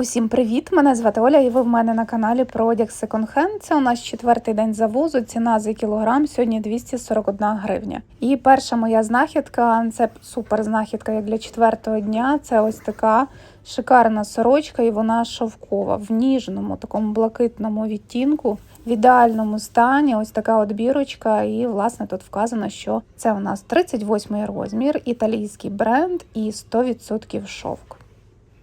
Усім привіт! Мене звати Оля, і ви в мене на каналі про одяг Hand. Це у нас четвертий день завозу. Ціна за кілограм сьогодні 241 гривня. І перша моя знахідка це супер знахідка як для четвертого дня. Це ось така шикарна сорочка, і вона шовкова в ніжному, такому блакитному відтінку. В ідеальному стані ось така от бірочка, і власне тут вказано, що це у нас 38 розмір, італійський бренд і 100% шовк.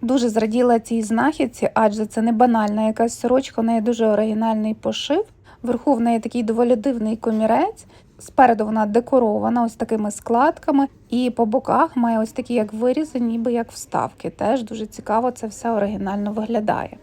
Дуже зраділа цій знахідці, адже це не банальна якась сорочка, у неї дуже оригінальний пошив. Вверху в неї такий доволі дивний комірець. Спереду вона декорована ось такими складками, і по боках має ось такі як вирізи, ніби як вставки. Теж дуже цікаво, це все оригінально виглядає.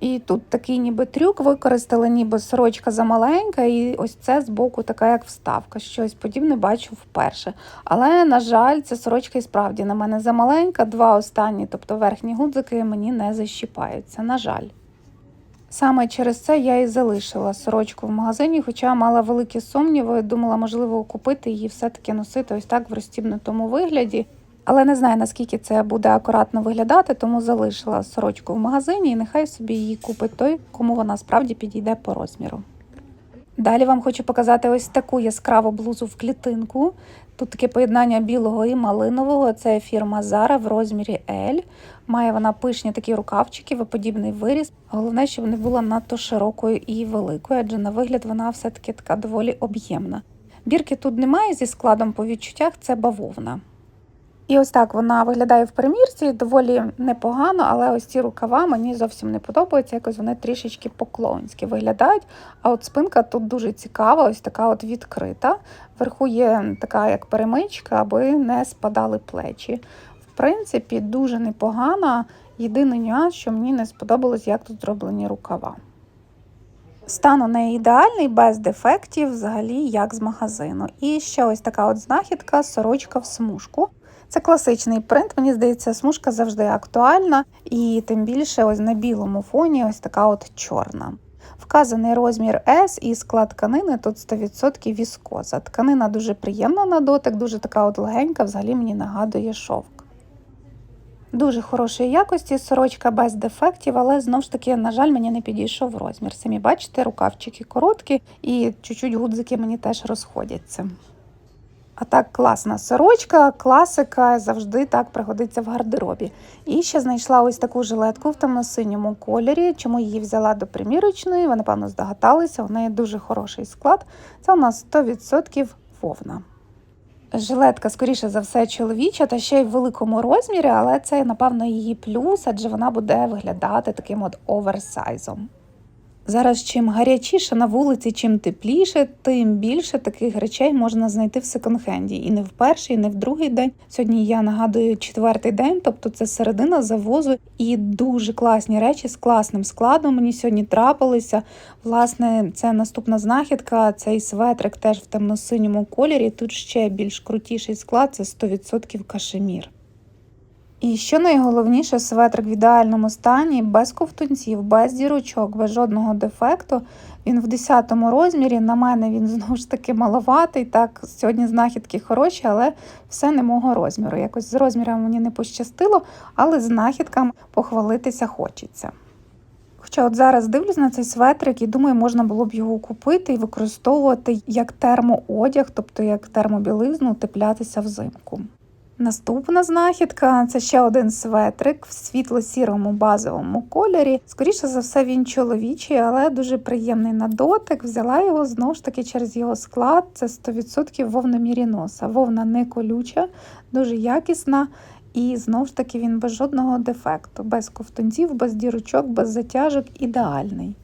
І тут такий ніби трюк використали, ніби сорочка замаленька, і ось це збоку така як вставка. Щось подібне бачу вперше. Але, на жаль, ця сорочка і справді на мене замаленька. Два останні, тобто верхні гудзики, мені не защіпаються. На жаль. Саме через це я і залишила сорочку в магазині, хоча мала великі сумніви, думала, можливо, купити її все-таки носити ось так в розтібнутому вигляді. Але не знаю, наскільки це буде акуратно виглядати, тому залишила сорочку в магазині і нехай собі її купить той, кому вона справді підійде по розміру. Далі вам хочу показати ось таку яскраву блузу в клітинку. Тут таке поєднання білого і малинового. Це фірма Zara в розмірі L. Має вона пишні такі рукавчики, подібний виріс. Головне, щоб не була надто широкою і великою, адже на вигляд вона все-таки така доволі об'ємна. Бірки тут немає зі складом по відчуттях, це бавовна. І ось так вона виглядає в примірці, доволі непогано, але ось ці рукава мені зовсім не подобаються. Якось вони трішечки поклонські виглядають. А от спинка тут дуже цікава, ось така от відкрита. Вверху є така як перемичка, аби не спадали плечі. В принципі, дуже непогана. Єдиний нюанс, що мені не сподобалось, як тут зроблені рукава. Стан у неї ідеальний, без дефектів, взагалі, як з магазину. І ще ось така от знахідка, сорочка в смужку. Це класичний принт, мені здається, смужка завжди актуальна, і тим більше ось на білому фоні ось така от чорна. Вказаний розмір S і склад тканини тут 100% віскоза. Тканина дуже приємна на дотик, дуже така от легенька, взагалі мені нагадує шовк. Дуже хорошої якості, сорочка без дефектів, але знову ж таки, на жаль, мені не підійшов розмір. Самі бачите, рукавчики короткі і чуть-чуть гудзики мені теж розходяться. А так, класна сорочка, класика завжди так пригодиться в гардеробі. І ще знайшла ось таку жилетку в темно-синьому кольорі. Чому її взяла до примірочної? Ви, напевно, здогадалися, у неї дуже хороший склад. Це у нас 100% вовна. Жилетка, скоріше за все, чоловіча, та ще й в великому розмірі, але це, напевно, її плюс, адже вона буде виглядати таким от оверсайзом. Зараз чим гарячіше на вулиці, чим тепліше, тим більше таких речей можна знайти в секонд-хенді. І не в перший, і не в другий день. Сьогодні я нагадую четвертий день, тобто це середина завозу, і дуже класні речі з класним складом. Мені сьогодні трапилися. Власне, це наступна знахідка. Цей светрик теж в темно-синьому кольорі. Тут ще більш крутіший склад це 100% кашемір. І що найголовніше, светрик в ідеальному стані, без ковтунців, без дірочок, без жодного дефекту. Він в 10 розмірі. На мене він знову ж таки маловатий. Так, сьогодні знахідки хороші, але все не мого розміру. Якось з розміром мені не пощастило, але знахідкам похвалитися хочеться. Хоча от зараз дивлюсь на цей светрик і думаю, можна було б його купити і використовувати як термоодяг, тобто як термобілизну, теплятися взимку. Наступна знахідка це ще один светрик в світло-сірому базовому кольорі. Скоріше за все, він чоловічий, але дуже приємний на дотик. Взяла його знову ж таки через його склад. Це 100% вовна міріноса. Вовна не колюча, дуже якісна. І знову ж таки він без жодного дефекту, без ковтунців, без дірочок, без затяжок, ідеальний.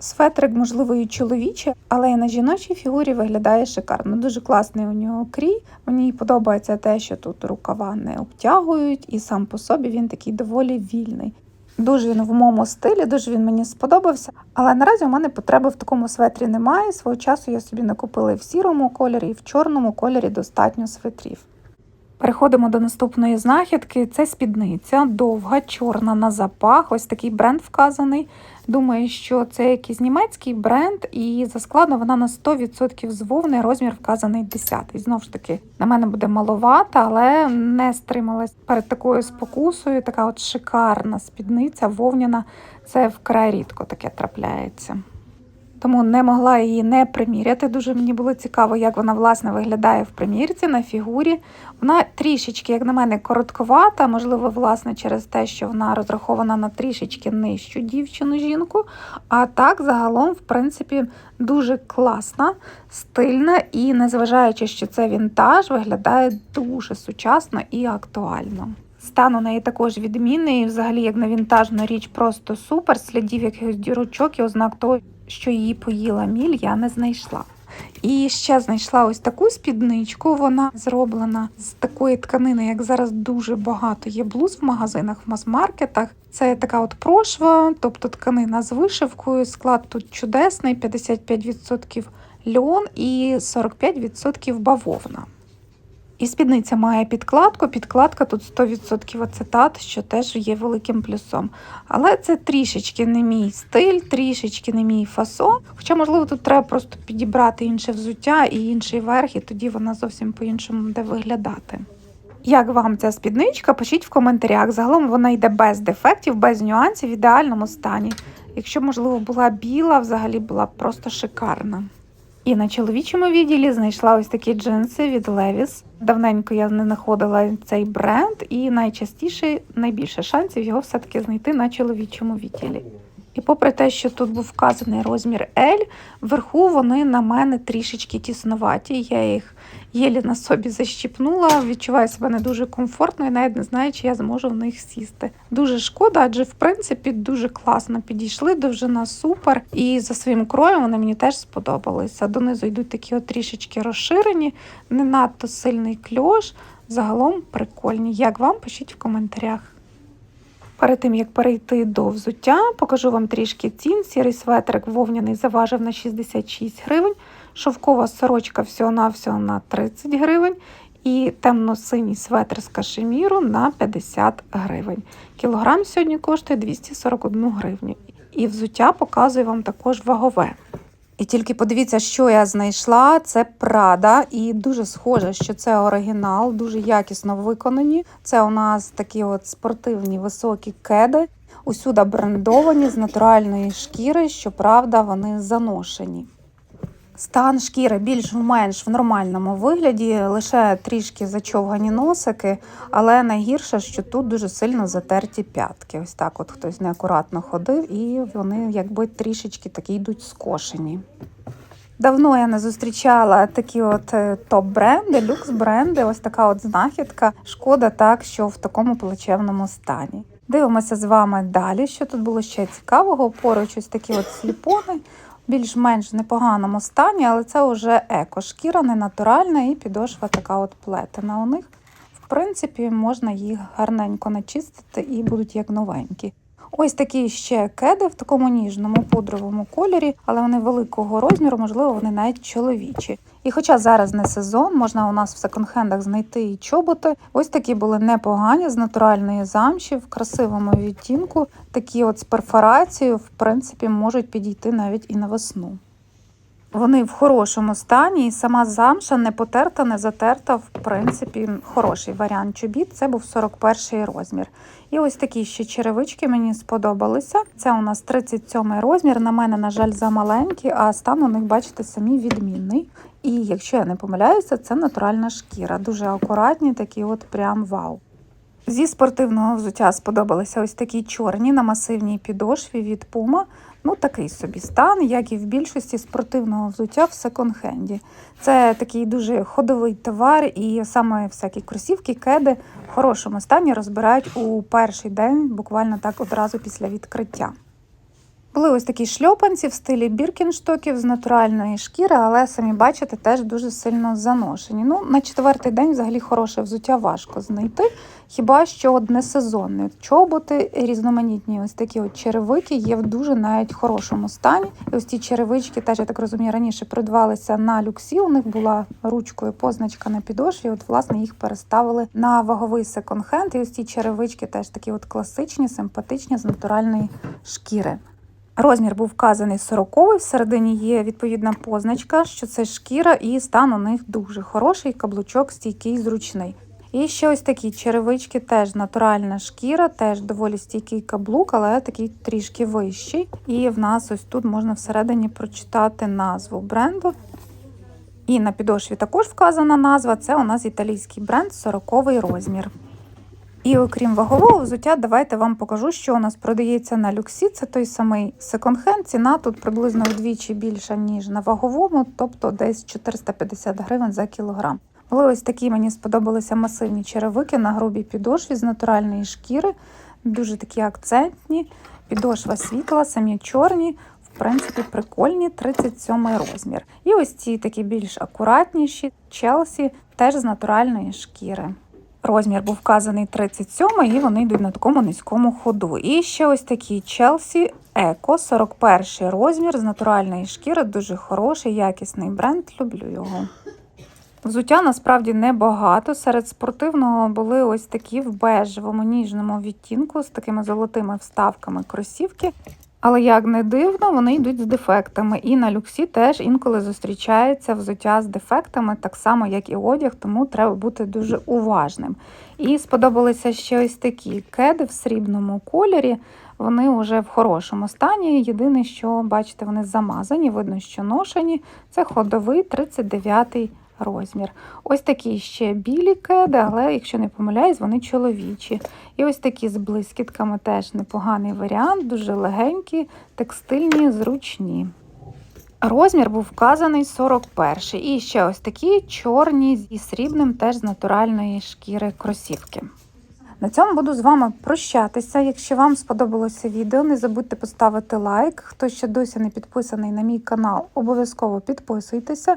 Светрик, можливо, і чоловічий, але і на жіночій фігурі виглядає шикарно. Дуже класний у нього крій. Мені подобається те, що тут рукава не обтягують, і сам по собі він такий доволі вільний. Дуже він в моєму стилі, дуже він мені сподобався. Але наразі у мене потреби в такому светрі немає. Свого часу я собі накупила і в сірому кольорі, і в чорному кольорі достатньо светрів. Переходимо до наступної знахідки. Це спідниця, довга, чорна на запах. Ось такий бренд вказаний. Думаю, що це якийсь німецький бренд, і за складом вона на 100% з вовни, розмір вказаний 10. Знову ж таки, на мене буде маловата, але не стрималась перед такою спокусою. Така от шикарна спідниця, вовняна. Це вкрай рідко таке трапляється. Тому не могла її не приміряти. Дуже мені було цікаво, як вона власне виглядає в примірці на фігурі. Вона трішечки, як на мене, коротковата, можливо, власне, через те, що вона розрахована на трішечки нижчу дівчину-жінку. А так, загалом, в принципі, дуже класна, стильна і, незважаючи, що це вінтаж, виглядає дуже сучасно і актуально. Стан у неї також відмінний, і взагалі, як на вінтажну річ, просто супер. Слідів якихось дірочок і ознак того, що її поїла міль, я не знайшла. І ще знайшла ось таку спідничку. Вона зроблена з такої тканини, як зараз дуже багато є блуз в магазинах, в мас-маркетах. Це така от прошва, тобто тканина з вишивкою. Склад тут чудесний: 55% льон і 45% бавовна. І спідниця має підкладку. Підкладка тут 100% ацетат, що теж є великим плюсом. Але це трішечки не мій стиль, трішечки не мій фасон. Хоча, можливо, тут треба просто підібрати інше взуття і інший верх, і тоді вона зовсім по-іншому буде виглядати. Як вам ця спідничка? Пишіть в коментарях. Загалом вона йде без дефектів, без нюансів, в ідеальному стані. Якщо, можливо, була біла, взагалі була б просто шикарна. І на чоловічому відділі знайшла ось такі джинси від Levi's. Давненько я не знаходила цей бренд, і найчастіше найбільше шансів його все-таки знайти на чоловічому відділі. І попри те, що тут був вказаний розмір L, вверху вони на мене трішечки тіснуваті. Я їх єлі на собі защіпнула, відчуваю себе не дуже комфортно і навіть не знаю, чи я зможу в них сісти. Дуже шкода, адже в принципі дуже класно підійшли, довжина супер. І за своїм кроєм вони мені теж сподобалися. Донизу йдуть такі от трішечки розширені, не надто сильний кльош. Загалом прикольні. Як вам пишіть в коментарях. Перед тим як перейти до взуття, покажу вам трішки цін. Сірий светрик вовняний заважив на 66 гривень, шовкова сорочка всього-навсього на 30 гривень. І темно-синій светр з кашеміру на 50 гривень. Кілограм сьогодні коштує 241 гривню. І взуття показую вам також вагове. І тільки подивіться, що я знайшла. Це Прада, і дуже схоже, що це оригінал, дуже якісно виконані. Це у нас такі от спортивні високі кеди, усюди брендовані з натуральної шкіри. Щоправда, вони заношені. Стан шкіри більш-менш в нормальному вигляді, лише трішки зачовгані носики, але найгірше, що тут дуже сильно затерті п'ятки. Ось так от хтось неакуратно ходив, і вони якби трішечки такі йдуть скошені. Давно я не зустрічала такі от е, топ-бренди, люкс-бренди. Ось така от знахідка. Шкода так, що в такому плачевному стані. Дивимося з вами далі, що тут було ще цікавого. Поруч ось такі от сліпони більш-менш непоганому стані, але це вже еко. Шкіра не натуральна і підошва така от плетена у них. В принципі, можна їх гарненько начистити і будуть як новенькі. Ось такі ще кеди в такому ніжному пудровому кольорі, але вони великого розміру, можливо, вони навіть чоловічі. І хоча зараз не сезон, можна у нас в секонд-хендах знайти і чоботи. Ось такі були непогані з натуральної замші в красивому відтінку. Такі от з перфорацією, в принципі, можуть підійти навіть і на весну. Вони в хорошому стані, і сама замша не потерта, не затерта. В принципі, хороший варіант чобіт. Це був 41 розмір. І ось такі ще черевички мені сподобалися. Це у нас 37 розмір. На мене, на жаль, замаленькі, а стан у них, бачите, самі відмінний. І якщо я не помиляюся, це натуральна шкіра. Дуже акуратні, такі от прям вау. Зі спортивного взуття сподобалися ось такі чорні на масивній підошві від Puma. Ну, такий собі стан, як і в більшості спортивного взуття в секонд-хенді. Це такий дуже ходовий товар, і саме всякі кросівки, кеди в хорошому стані розбирають у перший день, буквально так одразу після відкриття. Були ось такі шльопанці в стилі біркінштоків з натуральної шкіри, але самі бачите, теж дуже сильно заношені. Ну, на четвертий день взагалі хороше взуття важко знайти. Хіба що одне сезонне. Чоботи різноманітні, ось такі от черевики є в дуже навіть хорошому стані. І ось ці черевички, теж я так розумію, раніше придбалися на люксі. У них була ручкою позначка на підошві. От, власне, їх переставили на ваговий секонд-хенд. І ось ці черевички теж такі от класичні, симпатичні з натуральної шкіри. Розмір був вказаний 40 всередині є відповідна позначка, що це шкіра, і стан у них дуже хороший, каблучок стійкий, зручний. І ще ось такі черевички, теж натуральна шкіра, теж доволі стійкий каблук, але такий трішки вищий. І в нас ось тут можна всередині прочитати назву бренду. І на підошві також вказана назва. Це у нас італійський бренд 40 розмір. І окрім вагового взуття, давайте вам покажу, що у нас продається на люксі. Це той самий секонд-хенд. Ціна тут приблизно вдвічі більша, ніж на ваговому, тобто десь 450 гривень за кілограм. Були ось такі мені сподобалися масивні черевики на грубій підошві з натуральної шкіри, дуже такі акцентні. Підошва світла, самі чорні, в принципі, прикольні, 37 розмір. І ось ці такі більш акуратніші, Челсі, теж з натуральної шкіри. Розмір був вказаний 37 і вони йдуть на такому низькому ходу. І ще ось такі Chelsea Eco, 41 розмір з натуральної шкіри, дуже хороший, якісний бренд. Люблю його. Взуття насправді небагато. Серед спортивного були ось такі в бежевому ніжному відтінку з такими золотими вставками кросівки. Але як не дивно, вони йдуть з дефектами. І на люксі теж інколи зустрічається взуття з дефектами, так само, як і одяг, тому треба бути дуже уважним. І сподобалися ще ось такі кеди в срібному кольорі. Вони вже в хорошому стані. Єдине, що бачите, вони замазані, видно, що ношені. Це ходовий 39-й розмір. Ось такі ще білі кеди, але якщо не помиляюсь, вони чоловічі. І ось такі з блискітками теж непоганий варіант, дуже легенькі, текстильні, зручні. Розмір був вказаний 41 І ще ось такі чорні зі срібним, теж з натуральної шкіри кросівки. На цьому буду з вами прощатися. Якщо вам сподобалося відео, не забудьте поставити лайк. Хто ще досі не підписаний на мій канал, обов'язково підписуйтеся